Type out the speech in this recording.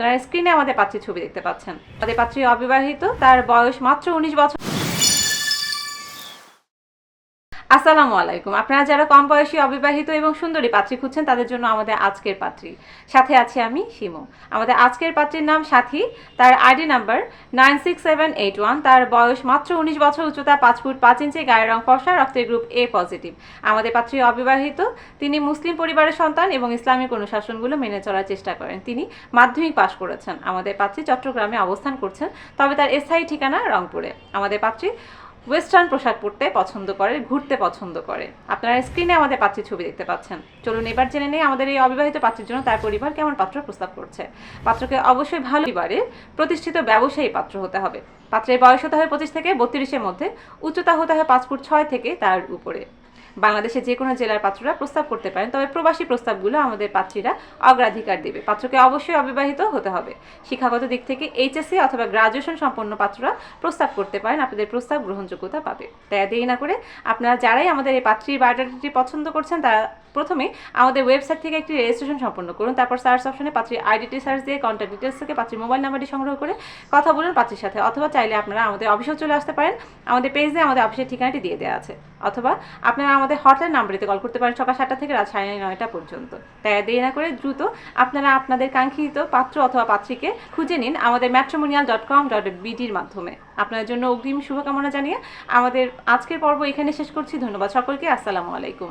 আপনারা স্ক্রিনে আমাদের পাত্রীর ছবি দেখতে পাচ্ছেন। তাদের পাত্রী অবিবাহিত, তার বয়স মাত্র উনিশ বছর। আসসালামু আলাইকুম। আপনারা যারা কম বয়সী, অবিবাহিত এবং সুন্দরী পাত্রী খুঁজছেন, তাদের জন্য আমাদের আজকের পাত্রী। সাথে আছি আমি শিমু। আমাদের আজকের পাত্রীর নাম সাথী। তার ID number nine six seven eight one. তার বয়স মাত্র উনিশ বছর, উচ্চতা পাঁচ ফুট পাঁচ ইঞ্চি, গায়ের রং ফর্সা, রক্তের গ্রুপ এ পজিটিভ। আমাদের পাত্রী অবিবাহিত। তিনি মুসলিম পরিবারের সন্তান এবং ইসলামিক অনুশাসনগুলো মেনে চলার চেষ্টা করেন। তিনি মাধ্যমিক পাশ করেছেন। আমাদের পাত্রী চট্টগ্রামে অবস্থান করছেন, তবে তার স্থায়ী ঠিকানা রংপুরে। আমাদের পাত্রী ওয়েস্টার্ন পোশাক পরতে পছন্দ করে, ঘুরতে পছন্দ করে। আপনারা স্ক্রিনে আমাদের পাত্রের ছবি দেখতে পাচ্ছেন। চলুন এবার জেনে নেই আমাদের এই অবিবাহিত পাত্রের জন্য তার পরিবার কেমন পাত্র প্রস্তাব করছে। পাত্রকে অবশ্যই ভালো পরিবারের প্রতিষ্ঠিত ব্যবসায়ী পাত্র হতে হবে। পাত্রের বয়স হতে হবে পঁচিশ থেকে বত্রিশের মধ্যে, উচ্চতা হতে হবে পাঁচ ফুট ছয় থেকে তার উপরে। বাংলাদেশে যে কোনো জেলার পাত্ররা প্রস্তাব করতে পারেন। তবে প্রবাসী প্রস্তাবগুলো আমাদের পাত্রীরা অগ্রাধিকার দেবে। পাত্রকে অবশ্যই অবিবাহিত হতে হবে। শিক্ষাগত দিক থেকে এইচএসসি অথবা গ্রাজুয়েশন সম্পন্ন পাত্ররা প্রস্তাব করতে পারেন। আপনাদের প্রস্তাব গ্রহণযোগ্যতা পাবে। তাই দেরি না করে আপনারা যারাই আমাদের এই পাত্রীর বায়োডাটাটি পছন্দ করছেন, তারা প্রথমে আমাদের ওয়েবসাইট থেকে একটি রেজিস্ট্রেশন সম্পন্ন করুন, তারপর সার্চ অপশনে পাত্রীর আইডিটি সার্চ দিয়ে কন্ট্যাক্ট ডিটেলস থেকে পাত্রীর মোবাইল নাম্বারটি সংগ্রহ করে কথা বলুন পাত্রীর সাথে, অথবা চাইলে আপনারা আমাদের অফিসেও চলে আসতে পারেন, আমাদের পেজে আমাদের অফিসের ঠিকানাটি দিয়ে দেওয়া আছে, অথবা আপনারা আমাদের হটলাইন নাম্বারটিতে কল করতে পারেন সকাল সাতটা থেকে রাত সাড়ে নয়টা পর্যন্ত। তাই দেরি না করে দ্রুত আপনারা আপনাদের কাঙ্ক্ষিত পাত্র অথবা পাত্রীকে খুঁজে নিন আমাদের ম্যাট্রোমোনিয়াল ডট কম ডট বিডির মাধ্যমে। আপনাদের জন্য অগ্রিম শুভকামনা জানিয়ে আমাদের আজকের পর্ব এখানে শেষ করছি, ধন্যবাদ সকলকে, আসসালামু আলাইকুম।